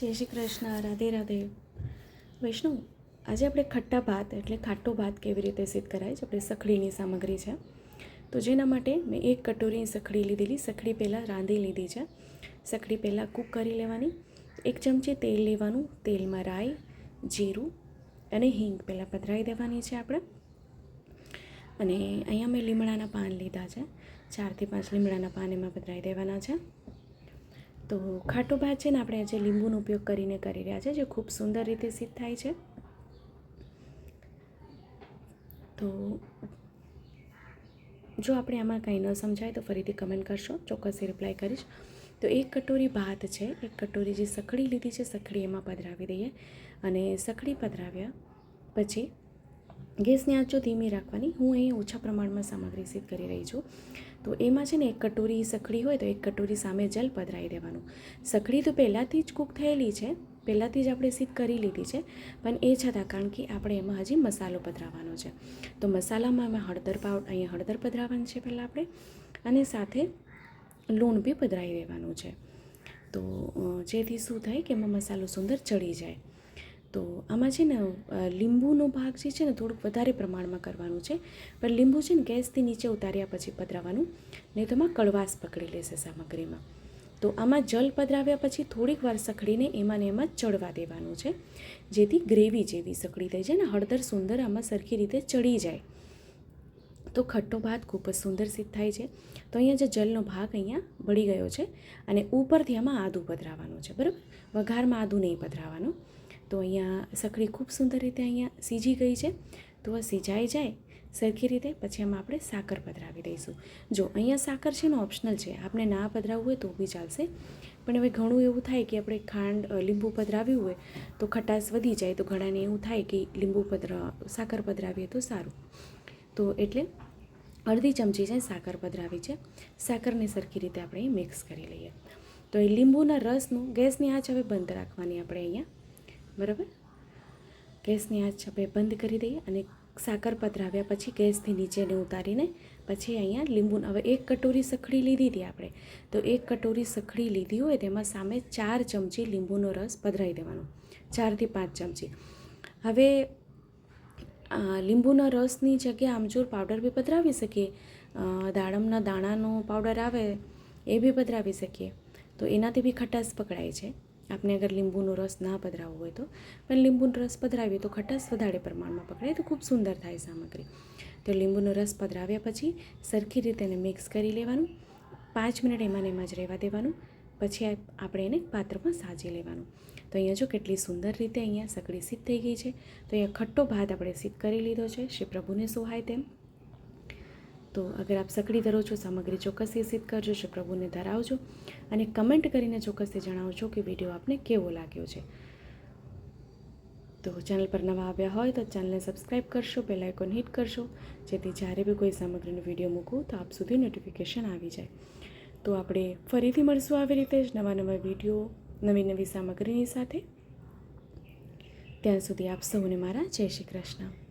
જય શ્રી કૃષ્ણ, રાધે રાધે. વૈષ્ણવ, આજે આપણે ખટ્ટા ભાત એટલે ખાટો ભાત કેવી રીતે સિદ્ધ કરાય છે? આપણે સખડીની સામગ્રી છે. તો જેના માટે મેં એક કટોરી સખડી લીધેલી, સખડી પહેલાં રાંધી લીધી છે. સખડી પહેલાં કૂક કરી લેવાની, એક ચમચી તેલ લેવાનું, તેલમાં રાઈ, જીરું અને હિંગ પહેલાં પધરાવી દેવાની છે આપણે. અને અહીંયા મેં લીમડાના પાન લીધા છે. ચારથી પાંચ લીમડાના પાન એમાં પધરાવી દેવાના છે. તો ખાટો ભાત છે ને આપણે આજે લીંબુનો ઉપયોગ કરીને કરી રહ્યા છે, જે ખૂબ સુંદર રીતે સિદ્ધ થાય છે. તો જો આપણે આમાં કંઈ ન સમજાય તો ફરીથી કમેન્ટ કરશો ચોક્કસ રિપ્લાય કરીશ. તો એક કટોરી ભાત છે, એક કટોરી જે સખડી લીધી છે, સખડી એમાં પધરાવી દઈએ. અને સખડી પધરાવ્યા પછી ગેસની આંચો ધીમી રાખવાની હું અહીં ઓછા પ્રમાણમાં સામગ્રી સિદ્ધ કરી રહી છું. તો એમાં છે ને એક કટોરી સખડી હોય તો એક કટોરી સામે જલ પધરાવી દેવાનું. સખડી તો પહેલાંથી જ કૂક થયેલી છે, પહેલાંથી જ આપણે સિદ્ધ કરી લીધી છે, પણ એ છતાં કારણ કે આપણે એમાં હજી મસાલો પધરાવવાનો છે. તો મસાલામાં એમાં હળદર પાવડર અહીંયા હળદર પધરાવવાનું છે પહેલાં આપણે, અને સાથે લૂણ બી પધરાવી દેવાનું છે. તો જેથી શું થાય કે એમાં મસાલો સુંદર ચડી જાય. તો આમાં છે ને લીંબુનો ભાગ જે છે ને, થોડુંક વધારે પ્રમાણમાં કરવાનું છે. પણ લીંબુ છે ને, ગેસથી નીચે ઉતાર્યા પછી પધરાવવાનું નહીં તો એમાં કડવાશ પકડી લેશે સામગ્રીમાં. તો આમાં જલ પધરાવ્યા પછી થોડીક વાર સખડીને એમાં ને એમાં ચડવા દેવાનું છે. જેથી ગ્રેવી જેવી સખડી થઈ જાય ને, હળદર સુંદર આમાં સરખી રીતે ચડી જાય. તો ખટ્ટો ભાત ખૂબ જ સુંદર સિદ્ધ થાય છે. તો અહીંયા જે જલનો ભાગ અહીંયા બળી ગયો છે, અને ઉપરથી આમાં આદું પધરાવાનું છે, બરાબર? વઘારમાં આદું નહીં પધરાવવાનું તો અહીંયા સખડી ખૂબ સુંદર રીતે અહીંયા સીજી ગઈ છે. તો આ સિજાઈ જાય સરખી રીતે પછી એમાં આપણે સાકર પધરાવી દઈશું. જો અહીંયા સાકર છે ને ઓપ્શનલ છે આપણે ના પધરાવવું હોય તો બી ચાલશે. પણ હવે ઘણું એવું થાય કે આપણે ખાંડ લીંબુ પધરાવ્યું હોય તો ખટાશ વધી જાય, તો ઘણાને એવું થાય કે લીંબુ પધરા, સાકર પધરાવીએ તો સારું. તો એટલે અડધી ચમચી છે સાકર પધરાવી છે. સાકરને સરખી રીતે આપણે મિક્સ કરી લઈએ. તો એ લીંબુના રસનું, ગેસની આંચ હવે બંધ રાખવાની આપણે અહીંયા બરાબર? ગેસની આંચ આપણે બંધ કરી દઈએ અને સાકર પધરાવ્યા પછી ગેસથી નીચેને ઉતારીને પછી અહીંયા લીંબુ હવે એક કટોરી સખડી લીધી હતી આપણે. તો એક કટોરી સખડી લીધી હોય તેમાં સામે ચાર ચમચી લીંબુનો રસ પધરાવી દેવાનો. ચારથી પાંચ ચમચી. હવે લીંબુના રસની જગ્યાએ આમચૂર પાવડર બી પધરાવી શકીએ. દાડમના દાણાનો પાવડર આવે એ બી પધરાવી શકીએ. તો એનાથી બી ખટાશ પકડાય છે. આપણે અગર લીંબુનો રસ ના પધરાવવો હોય તો. પણ લીંબુનો રસ પધરાવીએ તો ખટાશ વધારે પ્રમાણમાં પકડાય, તો ખૂબ સુંદર થાય સામગ્રી. તો લીંબુનો રસ પધરાવ્યા પછી સરખી રીતે એને મિક્સ કરી લેવાનું. પાંચ મિનિટ એમાં એમાં જ રહેવા દેવાનું. પછી આપણે એને પાત્રમાં સાજી લેવાનું. તો અહીંયા જો કેટલી સુંદર રીતે અહીંયા સકડી સિદ્ધ થઈ ગઈ છે. તો અહીંયા ખટ્ટો ભાત આપણે સિદ્ધ કરી લીધો છે. શ્રી પ્રભુને સોહાય તેમ. તો અગર આપ સકડી ધરો છો, સામગ્રી ચોક્કસથી સિદ્ધ કરજો, શ્રી પ્રભુને ધરાવજો અને કમેન્ટ કરીને ચોક્કસથી જણાવજો કે વીડિયો આપને કેવો લાગ્યો છે. તો ચેનલ પર નવા આવ્યા હોય તો ચેનલને સબસ્ક્રાઈબ કરશો, બેલ આઇકોન હિટ કરશો, જેથી જ્યારે બી કોઈ સામગ્રીનો વીડિયો મૂકું તો આપ સુધી નોટિફિકેશન આવી જાય. તો આપણે ફરીથી મળશું આવી રીતે જ નવા નવા વીડિયો, નવી નવી સામગ્રીની સાથે. ત્યાં સુધી આપ સૌને મારા જય શ્રી કૃષ્ણ.